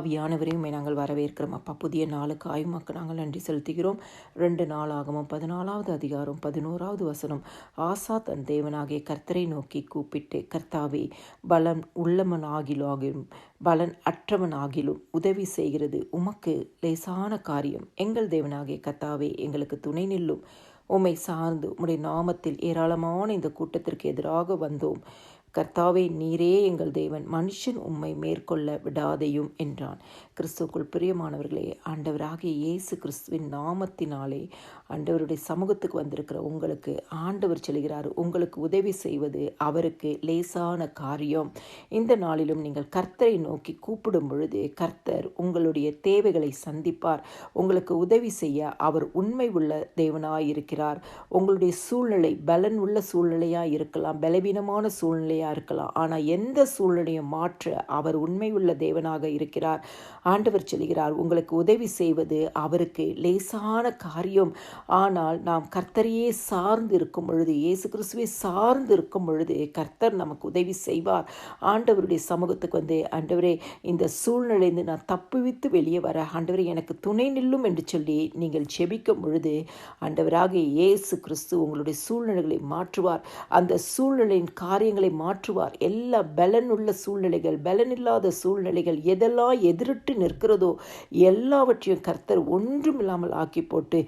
ஆவியானவரையும் நாங்கள் வரவேற்கிறோம். அப்பா புதிய நாளுக்கு ஆயுமாக்கு நாங்கள் நன்றி செலுத்துகிறோம். ரெண்டு நாளாகவும் பதினாலாவது அதிகாரம் பதினோராவது வசனம். ஆசா தன் தேவனாகிய கர்த்தரை நோக்கி கூப்பிட்டு கர்த்தாவே பலன் உள்ளவனாகிலும் பலன் அற்றவன் ஆகிலும் உதவி செய்கிறது. உமக்கு லேசான காரியம். எங்கள் தேவனாகிய கர்த்தாவே எங்களுக்கு துணை நில்லும். உம்மை சார்ந்து உம்முடைய நாமத்தில் ஏராளமான இந்த கூட்டத்திற்கு எதிராக வந்தோம். கர்த்தாவே நீரே எங்கள் தேவன். மனுஷன் உம்மை மேற்கொள்ள விடாதையும் என்றான். கிறிஸ்துக்குள் பிரியமானவர்களே ஆண்டவராகிய இயேசு கிறிஸ்துவின் நாமத்தினாலே ஆண்டவருடைய சமூகத்துக்கு வந்திருக்கிற உங்களுக்கு ஆண்டவர் சொல்கிறார் உங்களுக்கு உதவி செய்வது அவருக்கு லேசான காரியம். இந்த நாளிலும் நீங்கள் கர்த்தரை நோக்கி கூப்பிடும் பொழுது கர்த்தர் உங்களுடைய தேவைகளை சந்திப்பார். உங்களுக்கு உதவி செய்ய அவர் உண்மை உள்ள தேவனாயிருக்கிறார். உங்களுடைய சூழ்நிலை பலன் உள்ள சூழ்நிலையாக இருக்கலாம் பலவீனமான சூழ்நிலை சூழ்நிலையாக இருக்கலாம். ஆனால் எந்த சூழ்நிலையும் மாற்ற அவர் உண்மை உள்ள தேவனாக இருக்கிறார். ஆண்டவர் சொல்கிறார் உங்களுக்கு உதவி செய்வது அவருக்கு லேசான காரியம். ஆனால் நாம் கர்த்தரையே சார்ந்து இருக்கும் பொழுது இயேசு கிறிஸ்துவை சார்ந்து இருக்கும் பொழுது கர்த்தர் நமக்கு உதவி செய்வார். ஆண்டவருடைய சமூகத்துக்கு வந்து ஆண்டவரே இந்த சூழ்நிலைந்து நான் தப்புவித்து வெளியே வர. ஆண்டவரே எனக்கு துணை நில்லும் என்று சொல்லி நீங்கள் செபிக்கும் பொழுது ஆண்டவராக இயேசு கிறிஸ்து உங்களுடைய சூழ்நிலைகளை மாற்றுவார். அந்த சூழ்நிலையின் காரியங்களை மா மாற்றுவார். எல்லா பலன் உள்ள சூழ்நிலைகள் பலன் இல்லாத சூழ்நிலைகள் எதெல்லாம் எதிரிட்டு நிற்கிறதோ எல்லாவற்றையும் கர்த்தர் ஒன்றும் இல்லாமல் ஆக்கி போட்டு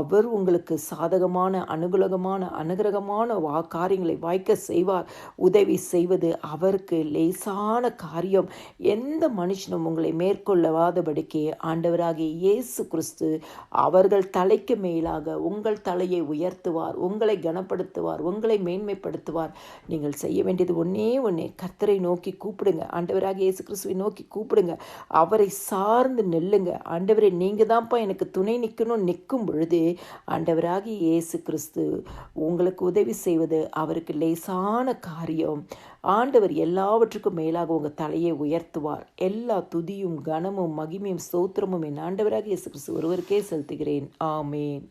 அவர் உங்களுக்கு சாதகமான அனுகுலகமான அனுகிரகமான வா காரியங்களை வாய்க்க செய்வார். உதவி செய்வது அவருக்கு லேசான காரியம். எந்த மனுஷனும் உங்களை மேற்கொள்ளவாதபடிக்கு ஆண்டவராகிய இயேசு கிறிஸ்து அவர்கள் தலைக்கு மேலாக உங்கள் தலையை உயர்த்துவார் உங்களை கனப்படுத்துவார் உங்களை மேன்மைப்படுத்துவார். நீங்கள் செய்ய வேண்டியது வேண்டியது ஒன்றே ஒன்று கர்த்தரை நோக்கி கூப்பிடுங்க. ஆண்டவராக இயேசு கிறிஸ்துவை நோக்கி கூப்பிடுங்க. அவரை சார்ந்து நெல்லுங்க. ஆண்டவரை நீங்கள் தான்ப்பா எனக்கு துணை நிற்கணும் நிற்கும் பொழுது ஆண்டவராகி இயேசு கிறிஸ்து உங்களுக்கு உதவி செய்வது அவருக்கு லேசான காரியம். ஆண்டவர் எல்லாவற்றுக்கும் மேலாக உங்கள் தலையை உயர்த்துவார். எல்லா துதியும் கனமும் மகிமையும் ஸ்தோத்திரமும் என் ஆண்டவராக இயேசு கிறிஸ்து ஒருவருக்கே செலுத்துகிறேன். ஆமேன்.